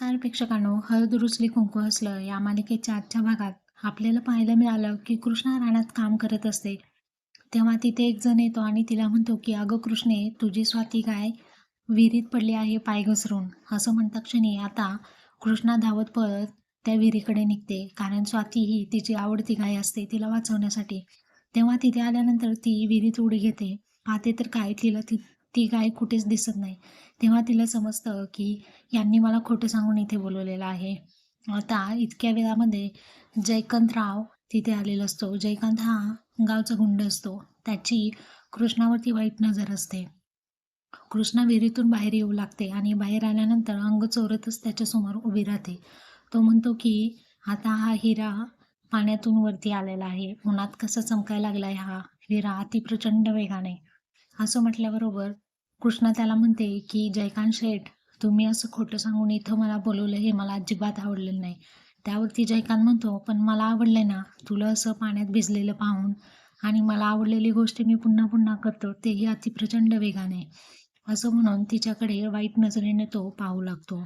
नमस्कार प्रेक्षकांनो हळद रुचली कुंकू हसलं या मालिकेच्या आजच्या भागात आपल्याला पाहायला मिळालं की कृष्णा रानात काम करत असते. तेव्हा तिथे एक जण येतो आणि तिला म्हणतो की अगं कृष्णे तुझी स्वाती गाय विहिरीत पडली आहे पाय घसरून. असं म्हणता क्षणी आता कृष्णा धावत पळत त्या विहिरीकडे निघते. कारण स्वाती ही तिची आवडती गाय असते तिला वाचवण्यासाठी. तेव्हा तिथे आल्यानंतर ती विहिरीत उडी घेते. पाहते तर काय तिला ती ती गाय कुठेच दिसत नाही. तेव्हा तिला समजतं की यांनी मला खोटं सांगून इथे बोलवलेलं आहे. आता इतक्या वेळामध्ये जयकांतराव तिथे आलेला असतो. जयकांत हा गावचा गुंड असतो. त्याची कृष्णावरती वाईट नजर असते. कृष्णा विहिरीतून बाहेर येऊ लागते आणि बाहेर आल्यानंतर अंग चोरतच त्याच्यासमोर उभी राहते. तो म्हणतो की आता हा हिरा पाण्यातून वरती आलेला आहे. उन्हात कसा चमकायला लागला आहे हा हिरा? अति प्रचंड वेगाने. असं म्हटल्याबरोबर कृष्णा त्याला म्हणते की जयकांत शेठ तुम्ही असं खोटं सांगून इथं मला बोलवलं हे मला अजिबात आवडलेलं नाही. त्यावरती जयकांत म्हणतो पण मला आवडलं ना तुला असं पाण्यात भिजलेलं पाहून आणि मला आवडलेली गोष्ट मी पुन्हा पुन्हा करतो तेही अतिप्रचंड वेगाने. असं म्हणून तिच्याकडे वाईट नजरेने तो पाहू लागतो.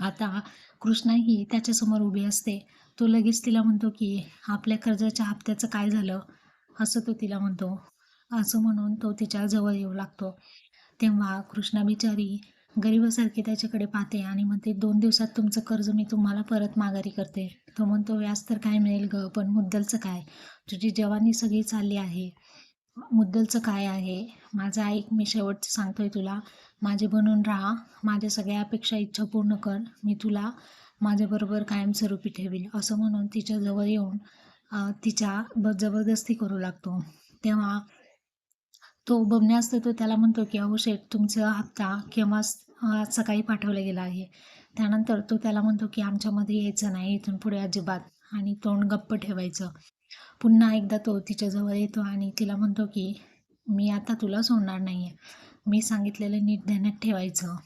आता कृष्णा ही त्याच्यासमोर उभी असते. तो लगेच तिला म्हणतो की आपल्या कर्जाच्या हप्त्याचं काय झालं? असं तो तिला म्हणतो. असं म्हणून तो तिच्या जवळ येऊ लागतो. तेव्हा कृष्णा बिचारी गरिबासारखी त्याच्याकडे पाहते आणि म्हणते दोन दिवसात तुमचं कर्ज मी तुम्हाला परत माघारी करते. तो म्हणतो व्याज तर काय मिळेल ग पण मुद्दलचं काय? तुझी जवानी सगळी चालली आहे. मुद्दलचं काय आहे? माझं ऐक मी शेवटचं सांगतोय तुला. माझे बनून राहा. माझ्या सगळ्या अपेक्षा इच्छा पूर्ण कर. मी तुला माझ्याबरोबर कायमस्वरूपी ठेवील असं म्हणून तिच्याजवळ येऊन तिच्या ब जबरदस्ती करू लागतो. तेव्हा तो बबन्या असतो तो त्याला म्हणतो की अहो शेठ तुमचा हप्ता केव्हा आज सकाळी पाठवला गेला आहे. त्यानंतर तो त्याला म्हणतो की आमच्यामध्ये यायचं नाही इथून पुढे अजिबात. आणि तोंड गप्प ठेवायचं. पुन्हा एकदा तो तिच्याजवळ येतो आणि तिला म्हणतो की मी आता तुला सोडणार नाही आहे मी सांगितलेलं नीट ध्यानात ठेवायचं.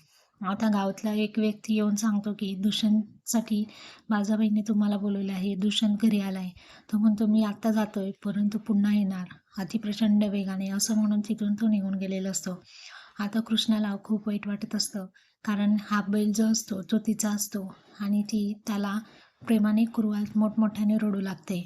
आता गावातला एक व्यक्ती येऊन सांगतो की दूषणसाठी बाजाबाईने तुम्हाला बोलवलं आहे दूषण घरी आला आहे तो म्हणतो मी आत्ता जातोय परंतु पुन्हा येणार अतिप्रचंड वेगाने. असं म्हणून तिथून तो निघून गेलेला असतो. आता कृष्णाला खूप वाईट वाटत असतं कारण हा बैल जो असतो तो तिचा असतो आणि ती त्याला प्रेमाने कुरुवात मोठमोठ्याने रडू लागते.